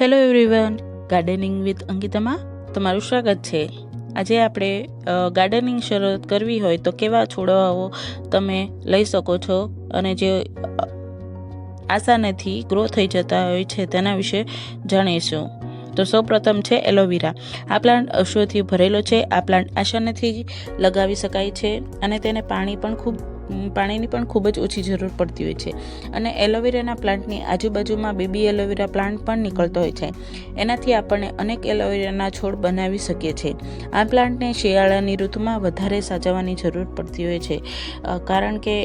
Hello everyone gardening with અંકિતામાં તમારું સ્વાગત છે. આજે આપણે ગાર્ડનિંગ શરૂ કરવી હોય તો કેવા છોડવાઓ તમે લઈ શકો છો અને જે આસાનેથી આસાનીથી ગ્રો થઈ જતા હોય છે તેના વિશે જાણીશું. તો સૌપ્રથમ છે એલોવેરા આ પ્લાન્ટ અશ્વથી ભરેલો છે. આ પ્લાન્ટ આસાનીથી લગાવી શકાય છે અને તેને પાણી પણ ખૂબ પાણીની પણ ખૂબ જ ઓછી જરૂર પડતી હોય છે. અને એલોવેરાના પ્લાન્ટની આજુબાજુમાં બેબી એલોવેરા પ્લાન્ટ પણ નીકળતો હોય છે. એનાથી આપણને અનેક એલોવેરાના છોડ બનાવી શકીએ છીએ આ પ્લાન્ટને શિયાળાની ઋતુમાં વધારે સાચવવાની જરૂર પડતી હોય છે. કારણ કે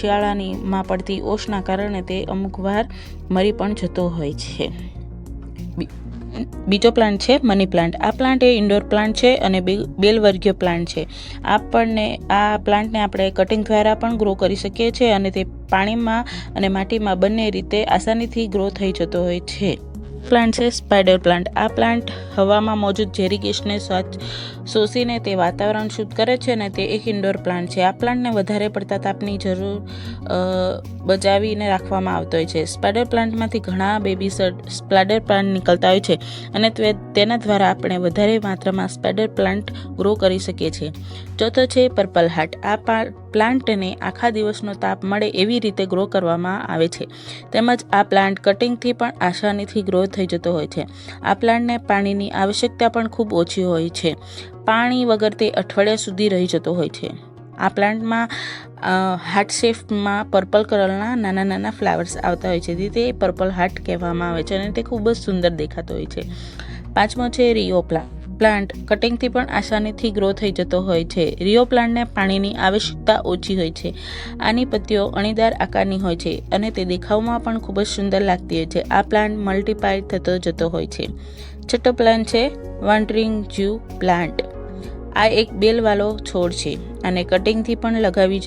શિયાળાનીમાં પડતી ઓશના કારણે તે અમુક વાર મરી પણ જતો હોય છે. બીજો પ્લાન્ટ છે મની પ્લાન્ટ આ પ્લાન્ટ એ ઇન્ડોર પ્લાન્ટ છે અને બેલવર્ગીય પ્લાન્ટ છે. આપણને આ પ્લાન્ટને આપણે કટિંગ દ્વારા પણ ગ્રો કરી શકીએ છીએ અને તે પાણીમાં અને માટીમાં બંને રીતે આસાનીથી ગ્રો થઈ જતો હોય છે. પ્લાન્ટ છે સ્પાઈડર પ્લાન્ટ. આ પ્લાન્ટ હવામાં મોજૂદ ઝેરી ગેસને શોષીને તે વાતાવરણ શુદ્ધ કરે છે અને તે એક ઇન્ડોર પ્લાન્ટ છે. આ પ્લાન્ટને વધારે પડતા તાપની જરૂર બચાવીને રાખવામાં આવતો હોય છે. સ્પાઈડર પ્લાન્ટમાંથી ઘણા બેબી સ્પાઈડર પ્લાન્ટ નીકળતા હોય છે અને તેના દ્વારા આપણે વધારે માત્રામાં સ્પાઈડર પ્લાન્ટ ગ્રો કરી શકીએ છીએ. ચોથો છે, પર્પલ હાર્ટ. આ પ્લાન્ટને આખા દિવસનો તાપ મળે એવી રીતે ગ્રો કરવામાં આવે છે. તેમજ આ પ્લાન્ટ કટિંગથી પણ આસાનીથી ગ્રો થઈ જતો હોય છે. આ પ્લાન્ટને પાણીની આવશ્યકતા પણ ખૂબ ઓછી હોય છે. પાણી વગર તે અઠવાડિયા સુધી રહી જતો હોય છે. આ પ્લાન્ટમાં હાર્ટ શેફમાં પર્પલ કલરના નાના નાના ફ્લાવર્સ આવતા હોય છે. તે પર્પલ હાર્ટ કહેવામાં આવે છે અને તે ખૂબ જ સુંદર દેખાતો હોય છે. પાંચમો છે રિયો પ્લાન્ટ પ્લાન્ટ કટિંગથી પણ આસાનીથી ગ્રો થઈ જતો હોય છે. રિયો પ્લાન્ટને પાણીની આવશ્યકતા ઓછી હોય છે. આની પત્તીઓ અણીદાર આકારની હોય છે અને તે દેખાવમાં પણ ખૂબ જ સુંદર લાગતી હોય છે. આ પ્લાન્ટ મલ્ટીપાય થતો જતો હોય છે. છઠ્ઠો પ્લાન્ટ છે વન્ડરિંગ જ્યુ પ્લાન્ટ આ એક બેલવાળો છોડ છે. અને કટિંગથી પણ લગાવી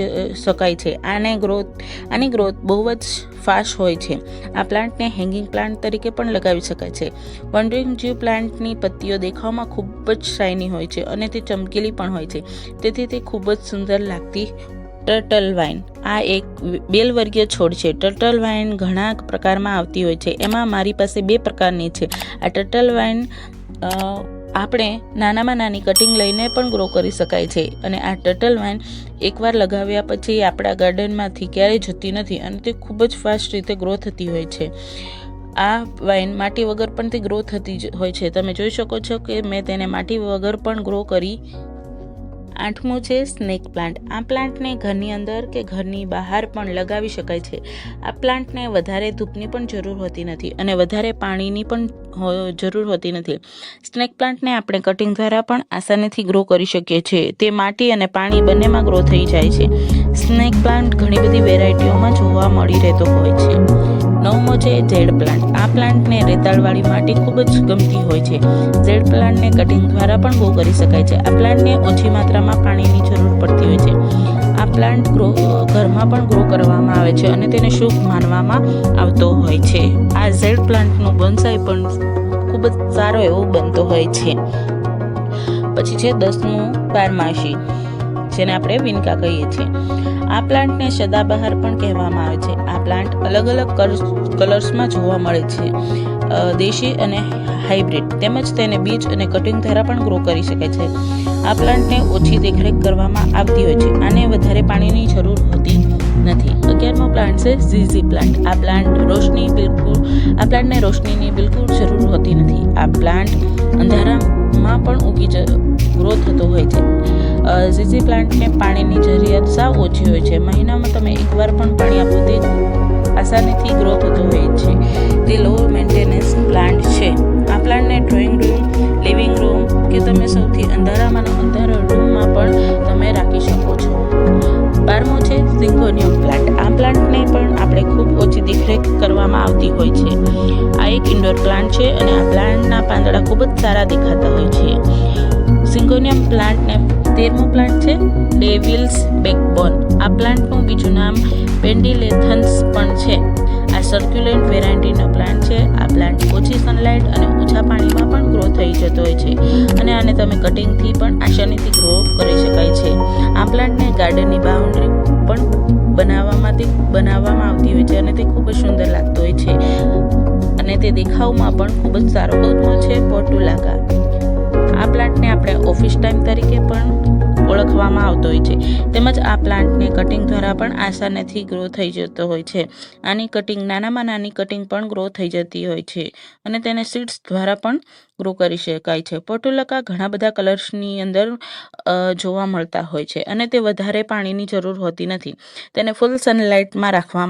શકાય છે. આને ગ્રોથ આની ગ્રોથ બહુ જ ફાસ્ટ હોય છે. આ પ્લાન્ટને હેંગિંગ પ્લાન્ટ તરીકે પણ લગાવી શકાય છે. વન્ડરિંગ જીવ પ્લાન્ટની પત્તીઓ દેખાવમાં ખૂબ જ શાઇની હોય છે અને તે ચમકીલી પણ હોય છે. તેથી તે ખૂબ જ સુંદર લાગતી ટર્ટલ વાઇન આ એક બેલવર્ગીય છોડ છે. ટર્ટલ વાઇન ઘણા પ્રકારમાં આવતી હોય છે. એમાં મારી પાસે બે પ્રકારની છે. આ ટર્ટલ વાઇન આપણે નાનામાં નાની કટિંગ લઈને પણ ગ્રો કરી શકાય છે. અને આ ટર્ટલ વાઇન એકવાર લગાવ્યા પછી આપણા ગાર્ડનમાંથી ક્યારેય જતી નથી અને તે ખૂબ જ ફાસ્ટ રીતે ગ્રો થતી હોય છે. આ વાઇન માટી વગર પણ તે ગ્રો થતી જ હોય છે. તમે જોઈ શકો છો કે મેં તેને માટી વગર પણ ગ્રો કરી આઠમું છે સ્નેક પ્લાન્ટ. આ પ્લાન્ટને ઘરની અંદર કે ઘરની બહાર પણ લગાવી શકાય છે. આ પ્લાન્ટને વધારે ધૂપની પણ જરૂર હોતી નથી અને વધારે પાણીની પણ જરૂર હોતી નથી. સ્નેક પ્લાન્ટને આપણે કટિંગ દ્વારા પણ આસાનીથી ગ્રો કરી શકીએ છીએ. તે માટી અને પાણી બંનેમાં ગ્રો થઈ જાય છે. સ્નેક પ્લાન્ટ ઘણી બધી વેરાયટીઓમાં જોવા મળી રહેતો હોય છે. નવમો છે ઝેડ પ્લાન્ટ. આ પ્લાન્ટને રેતાળવાળી માટી ખૂબ જ ગમતી હોય છે. ઝેડ પ્લાન્ટને કટિંગ દ્વારા પણ બહુ કરી શકાય છે. આ પ્લાન્ટને ઓછી માત્રામાં પાણીની જરૂર પડતી હોય છે. આ પ્લાન્ટ ગ્રો ઘરમાં પણ ગ્રો કરવામાં આવે છે અને તેને શુભ માનવામાં આવતો હોય છે. આ ઝેડ પ્લાન્ટનું બોન્સાઈ પણ ખૂબ જ સારો એવો બનતો હોય છે. પછી છે દસમું બારમાસી જેને આપણે વિનકા કહીએ છીએ. આ પ્લાન્ટને સદાબહાર પણ કહેવામાં આવે છે. આ પ્લાન્ટ અલગ અલગ કલર્સમાં જોવા મળે છે. દેશી અને હાઇબ્રિડ. તેમજ તેને બીજ અને કટિંગ દ્વારા પણ ગ્રો કરી શકાય છે. આ પ્લાન્ટને ઓછી દેખરેખ કરવામાં આવતી હોય છે. આને વધારે પાણીની જરૂર હોતી નથી. અગિયારમો પ્લાન્ટ છે ઝીઝી પ્લાન્ટ. આ પ્લાન્ટ રોશની બિલકુલ, આ પ્લાન્ટને રોશનીની બિલકુલ જરૂર હોતી નથી. આ પ્લાન્ટ અંધારામાં પણ ઉગી ગ્રો થતો ઝીઝી પ્લાન્ટને પાણીની જરૂરિયાત સાવ ઓછી હોય છે. મહિનામાં તમે એકવાર પણ પાણી આપો તે આસાનીથી ગ્રો થતો હોય છે. તે લો મેન્ટેનન્સ પ્લાન્ટ છે, આ પ્લાન્ટને ડ્રોઈંગ રૂમ લિવિંગ રૂમ કે તમે સૌથી અંધારામાં અંધારા રૂમમાં પણ તમે રાખી શકો છો. બારમો છે સિંગોનિયમ પ્લાન્ટ આ પ્લાન્ટને પણ આપણે ખૂબ ઓછી દેખરેખ કરવામાં આવતી હોય છે. આ એક ઇન્ડોર પ્લાન્ટ છે અને આ પ્લાન્ટના પાંદડા ખૂબ જ સારા દેખાતા હોય છે. સિંગોનિયમ પ્લાન્ટને તેરમો પ્લાન્ટ છે, ડેવિલ્સ બેકબોન. આ પ્લાન્ટનું બીજું નામ પેન્ડિલેથન્સ પણ છે. આ સર્ક્યુલેન્ટ વેરાયટીનો પ્લાન્ટ છે. આ પ્લાન્ટ ઓછી સનલાઇટ અને ઓછા પાણીમાં પણ ગ્રો થઈ જતો હોય છે અને આને તમે કટિંગથી પણ આસાનીથી ગ્રો કરી શકાય છે. આ પ્લાન્ટને ગાર્ડનની બાઉન્ડ્રી પણ બનાવવામાં તે બનાવવામાં આવતી હોય છે અને તે ખૂબ જ સુંદર લાગતો હોય છે. અને તે દેખાવમાં પણ ખૂબ જ સારો ગૌતમો છે પોર્ટુલાકા. આ પ્લાન્ટને આપણે ઓફિસ ટાઈમ તરીકે પણ ઓળખવામાં આવતો હોય છે. તેમજ આ પ્લાન્ટને કટિંગ દ્વારા પણ આસાનીથી ગ્રો થઈ જતો હોય છે. આની કટિંગ નાનામાં નાની કટિંગ પણ ગ્રો થઈ જતી હોય છે અને તેને સીડ્સ દ્વારા પણ ગ્રો કરી શકાય છે. પોટુલકા ઘણા બધા કલર્સની અંદર જોવા મળતા હોય છે અને તે વધારે પાણીની જરૂર હોતી નથી. તેને ફૂલ સનલાઇટમાં રાખવા